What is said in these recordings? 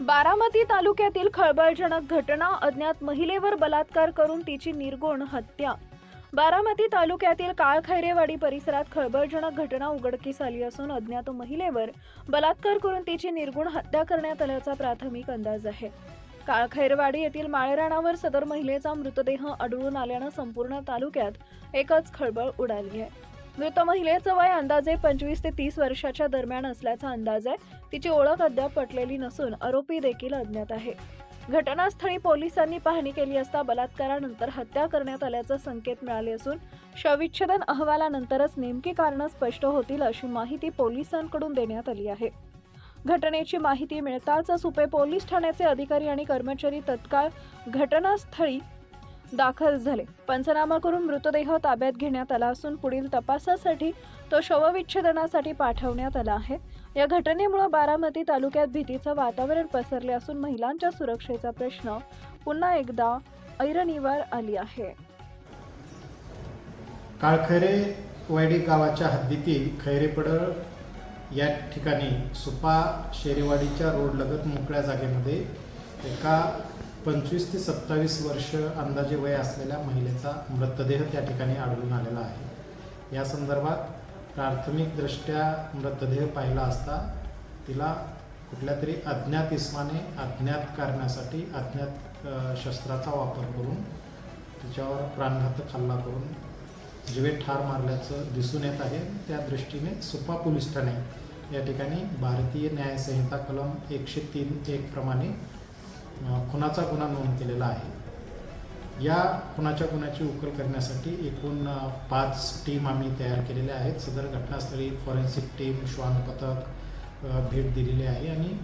बारामती तालुक्यातील खळबळजनक घटना अज्ञात महिलेवर बलात्कार करून तिची निर्गुण हत्या. बारामती तालुक्यातील काळखैरेवाडी परिसरात खळबळजनक घटना उघडकीस आली असून अज्ञात महिलेवर बलात्कार करून तिची निर्गुण हत्या करण्यात आल्याचा प्राथमिक अंदाज आहे. काळखैरवाडी येथील माळेराणावर सदर महिलेचा मृतदेह आढळून आल्यानं संपूर्ण तालुक्यात एकच खळबळ उडाली आहे. मृत महिलेचं वय अंदाजे पंचवीस ते तीस वर्षाच्या दरम्यान असल्याचा अंदाज आहे. तिची ओळख अद्याप पटलेली नसून आरोपी देखील अज्ञात आहे. घटनास्थळी पोलिसांनी पाहणी केली असता बलात्कारानंतर हत्या करण्यात आल्याचे संकेत मिळाले असून शविच्छेदन अहवालानंतरच नेमकी कारणं स्पष्ट होतील अशी माहिती पोलिसांकडून देण्यात आली आहे. घटनेची माहिती मिळताच सुपे पोलीस ठाण्याचे अधिकारी आणि कर्मचारी तत्काळ घटनास्थळी दाखल झाले. पंचनामा करून मृतदेह ताब्यात घेण्यात आला असून पुढील तपासासाठी तो शवविच्छेदनासाठी पाठवण्यात आला आहे. या घटनेमुळे बारामती तालुक्यात भीतीचं वातावरण पसरले असून महिलांच्या सुरक्षेचा प्रश्न पुन्हा एकदा ऐरणीवर आली आहे. काळखैरे वायडी गावाच्या हद्दीतील खैरेपडळ या ठिकाणी सुपा शेरेवाडीच्या रोडलगत मोकळ्या जागेमध्ये एका पंचवीस ते सत्तावीस वर्ष अंदाजे वय असलेल्या महिलेचा मृतदेह त्या ठिकाणी आढळून आलेला आहे. या संदर्भात प्राथमिकदृष्ट्या मृतदेह पाहिला असता तिला कुठल्या तरी अज्ञात इस्माने अज्ञात करण्यासाठी अज्ञात शस्त्राचा वापर करून तिच्यावर प्राणघातक हल्ला करून जीवे ठार मारल्याचं दिसून येत आहे. त्या दृष्टीने सुपा पोलीस ठाणे या ठिकाणी भारतीय न्यायसंहिता कलम एकशे तीन एक प्रमाणे खुनाचा गुन्हा नोंद केलेला आहे. या खुनाच्या गुन्ह्याची उकल करण्यासाठी एकूण पाच टीम आम्ही तयार केलेल्या आहेत. सदर घटनास्थळी फॉरेन्सिक टीम श्वान पथक भेट दिलेली आहे आणि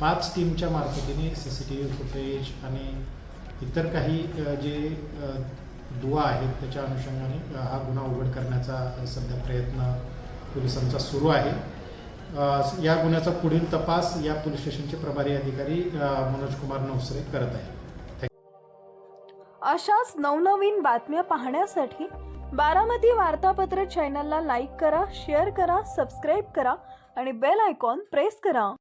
पाच टीमच्या मार्फतीने C C T V footage आणि इतर काही जे दुवा आहेत त्याच्या अनुषंगाने हा गुन्हा उघड करण्याचा सध्या प्रयत्न पोलिसांचा सुरू आहे. या गुन्ह्याचा पुढील तपास या पोलीस स्टेशनचे प्रभारी अधिकारी मनोज कुमार नवसरे करत आहेत. अशाच नवनवीन बातम्या पाहण्यासाठी बारामती वार्तापत्र चॅनलला लाईक करा शेअर करा सबस्क्राईब करा आणि बेल आयकॉन प्रेस करा.